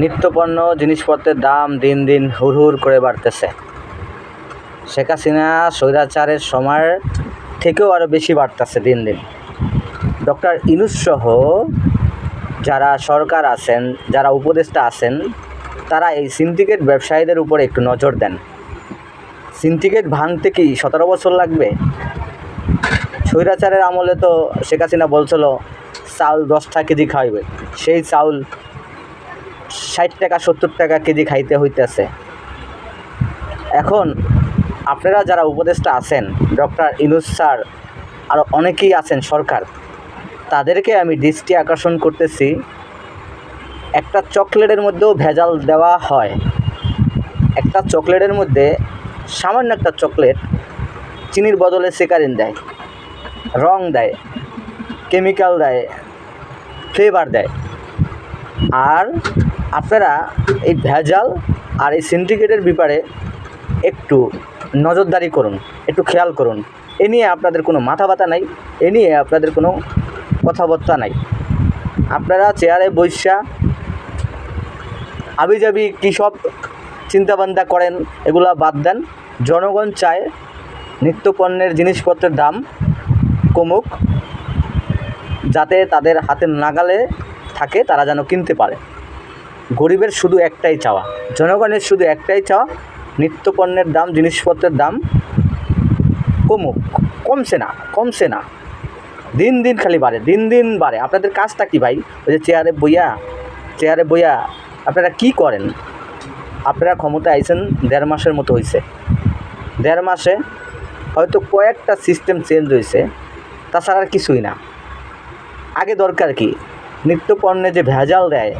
নিত্যপণ্য, জিনিসপত্রের দাম দিন দিন হুড় হুড় করে বাড়তেছে। শেখ হাসিনা স্বৈরাচারের সময় থেকেও আরও বেশি বাড়তেছে দিন দিন। ডক্টর ইনুস সহ যারা সরকার আছেন, যারা উপদেষ্টা আছেন, তারা এই সিন্ডিকেট ব্যবসায়ীদের উপরে একটু নজর দেন। সিন্ডিকেট ভাঙতে কি সতেরো বছর লাগবে? স্বৈরাচারের আমলে তো শেখ হাসিনা বলছিল, চাউল দশটা কেজি খাইবে। সেই চাউল ষাট টাকা, সত্তর টাকা কেজি খাইতে হইতেছে। এখন আপনারা যারা উপদেষ্টা আছেন, ডক্টর ইনুস স্যার আরও অনেকেই আছেন সরকার, তাদেরকে আমি দৃষ্টি আকর্ষণ করতেছি, একটা চকলেটের মধ্যেও ভেজাল দেওয়া হয়। একটা চকলেটের মধ্যে সামান্য একটা চকলেট চিনির বদলে সেকারিন দেয়, রং দেয়, কেমিক্যাল দেয়, ফ্লেভার দেয়। আর আপনারা এই ভেজাল আর এই সিন্ডিকেটের ব্যাপারে একটু নজরদারি করুন, একটু খেয়াল করুন। এ নিয়ে আপনাদের কোনো মাথা ব্যথা নাই, এ নিয়ে আপনাদের কোনো কথাবার্তা নাই। আপনারা চেয়ারে বৈশা আবিজাবি কী সব চিন্তাভাবনা করেন, এগুলা বাদ দেন। জনগণ চায় নিত্যপণ্যের জিনিসপত্রের দাম কমুক, যাতে তাদের হাতের নাগালে থাকে, তারা যেন কিনতে পারে। গরিবের শুধু একটাই চাওয়া। জনগণের শুধু একটাই চাওয়া, নিত্যপণ্যের দাম, জিনিসপত্রের দাম কমুক। কমছে না কমছে না। দিন দিন খালি বাড়ে, দিন দিন বাড়ে। আপনাদের কাজটা কি ভাই? ওই যে চেয়ারে বইয়া চেয়ারে বইয়া আপনারা কি করেন? আপনারা ক্ষমতা আইছেন দেড় মাসের মতো হয়েছে দেড় মাসে হয়তো কয়েকটা সিস্টেম চেঞ্জ হয়েছে তাছাড়া আর কিছুই না। আগে দরকার কি? নিত্যপণ্যে যে ভেজাল দেয়,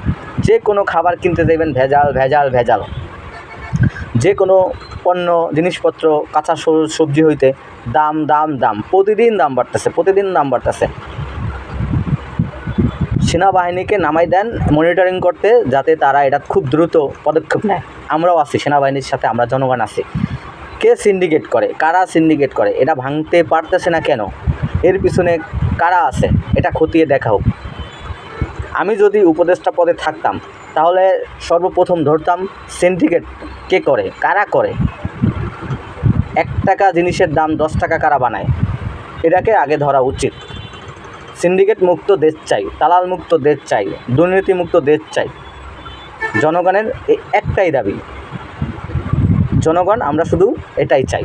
যে কোনো খাবার কিনতে দেবেন ভেজাল ভেজাল ভেজাল। যে কোনো পণ্য, জিনিসপত্র, কাঁচা সবজি হইতে দাম দাম দাম, প্রতিদিন দাম বাড়তেছে, প্রতিদিন দাম বাড়তেছে। সেনাবাহিনীকে নামাই দেন মনিটরিং করতে, যাতে তারা এটা খুব দ্রুত পদক্ষেপ নেয়। আমরাও আছি, সেনাবাহিনীর সাথে আমরা জনগণ আছি। কে সিন্ডিকেট করে? কারা সিন্ডিকেট করে? এটা ভাঙতে পারতেছে না কেন? এর পিছনে কারা আছে? এটা খতিয়ে দেখা হোক। আমি যদি উপদেষ্টা পদে থাকতাম, তাহলে সর্বপ্রথম ধরতাম সিন্ডিকেট কে করে, কারা করে? এক টাকা জিনিসের দাম দশ টাকা কারা বানায়? এটাকে আগে ধরা উচিত। সিন্ডিকেট মুক্ত দেশ চাই, দালাল মুক্ত দেশ চাই, দুর্নীতি মুক্ত দেশ চাই। জনগণের একটাই দাবি। জনগণ আমরা শুধু এটাই চাই।